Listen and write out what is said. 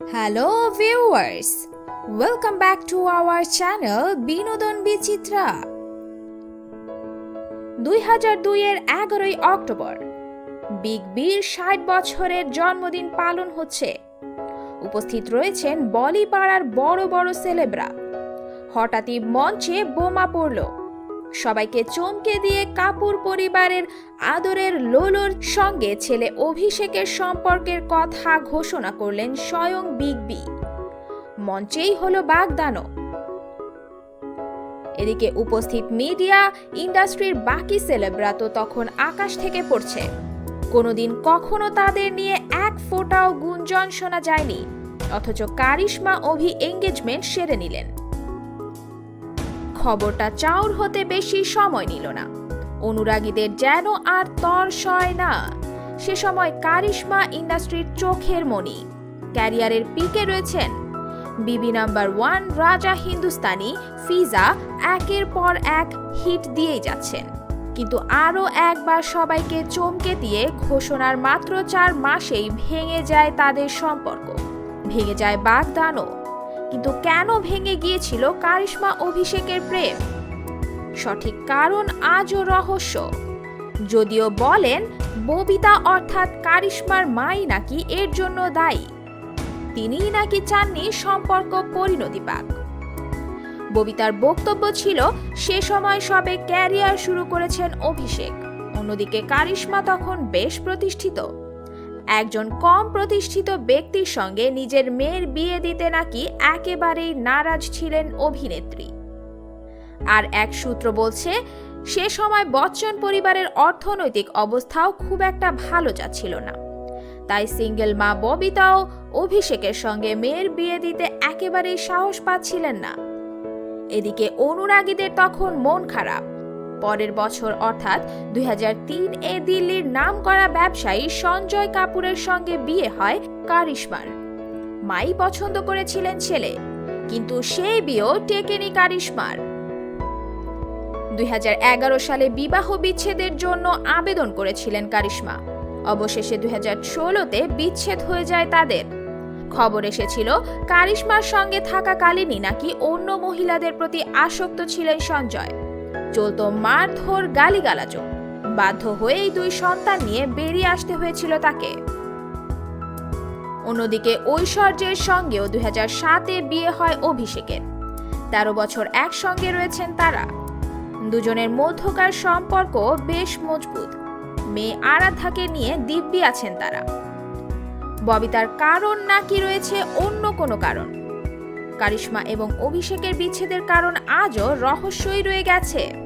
Hello viewers welcome back to our channel Binodan Bichitra দুই হাজার দুইয়ের এগারোই অক্টোবর। বিগ বির ষাট বছরের জন্মদিন পালন হচ্ছে। উপস্থিত রয়েছেন বলিপাড়ার বড় বড় সেলেব্রা। হঠাৎই মঞ্চে বোমা পড়ল। সবাইকে চমকে দিয়ে কাপুর পরিবারের আদরের লোলোর সঙ্গে ছেলে অভিষেকের সম্পর্কের কথা ঘোষণা করলেন স্বয়ং বিগ বি। মঞ্চেই হলো বাগদানো এদিকে উপস্থিত মিডিয়া ইন্ডাস্ট্রির বাকি সেলেব্রা তো তখন আকাশ থেকে পড়ছে। কোনোদিন কখনো তাদের নিয়ে এক ফোঁটাও গুঞ্জন শোনা যায়নি, অথচ কারিশমা অভি এঙ্গেজমেন্ট সেরে নিলেন। খবরটা চাউর হতে বেশি সময় নিল না। অনুরাগীদের যেন আর তর সয় না। সে সময় কারিশমা ইন্ডাস্ট্রির চোখের মণি। ক্যারিয়ারের পিকে রয়েছেন বিবি নাম্বার ওয়ান রাজা হিন্দুস্তানি ফিজা একের পর এক হিট দিয়েই যাচ্ছেন। কিন্তু আরও একবার সবাইকে চমকে দিয়ে ঘোষণার মাত্র চার মাসেই ভেঙে যায় তাদের সম্পর্ক। ভেঙে যায় বাগদানও। কিন্তু কেন ভেঙে গিয়েছিল কারিশ্মা অভিষেকের প্রেম? সঠিক কারণ আজও রহস্য। যদিও বলেন, ববিতা অর্থাৎ কারিশমার মাই নাকি এর জন্য দায়ী। তিনিই নাকি চাননি সম্পর্ক পরিণতি পাক ববিতার বক্তব্য ছিল, সে সময় সবে ক্যারিয়ার শুরু করেছেন অভিষেক। অন্যদিকে কারিশ্মা তখন বেশ প্রতিষ্ঠিত। একজন কম প্রতিষ্ঠিত ব্যক্তির সঙ্গে নিজের মেয়ের বিয়ে দিতে নাকি একেবারেই নারাজ ছিলেন অভিনেত্রী। আর এক সূত্র বলছে, সে সময় বচ্চন পরিবারের অর্থনৈতিক অবস্থাও খুব একটা ভালো যাচ্ছিল না। তাই সিঙ্গেল মা ববিতাও অভিষেকের সঙ্গে মেয়ের বিয়ে দিতে একেবারেই সাহস পাচ্ছিলেন না। এদিকে অনুরাগীদের তখন মন খারাপ। পরের বছর অর্থাৎ দুই হাজার তিন এ দিল্লির নামকরা ব্যবসায়ী সঞ্জয় কাপুরের সঙ্গে বিয়ে হয় কারিশমার। মাই পছন্দ করেছিলেন ছেলে, কিন্তু সেই বিয়েও টেকেনি কারিশমার। দুই সালে বিবাহ বিচ্ছেদের জন্য আবেদন করেছিলেন কারিশমা। অবশেষে দুই হাজার ষোলোতে বিচ্ছেদ হয়ে যায় তাদের। খবর এসেছিল, কারিশমার সঙ্গে থাকাকালীনই নাকি অন্য মহিলাদের প্রতি আসক্ত ছিলেন সঞ্জয়। চলত মারধর গালিগালাজও বাধ্য হয়েই দুই সন্তান নিয়ে বেরিয়ে আসতে হয়েছিল তাকে। অন্যদিকে ঐশ্বর্যের সঙ্গেও দুই সাতে বিয়ে হয় অভিষেকের। তেরো বছর একসঙ্গে রয়েছেন তারা। দুজনের মধ্যকার সম্পর্ক বেশ মজবুত। মেয়ে আরাধাকে নিয়ে দিব্যি আছেন তারা। ববিতার কারণ নাকি রয়েছে অন্য কোনো কারণ? কারিশ্মা এবং অভিষেকের বিচ্ছেদের কারণ আজও রহস্যই রয়ে গেছে।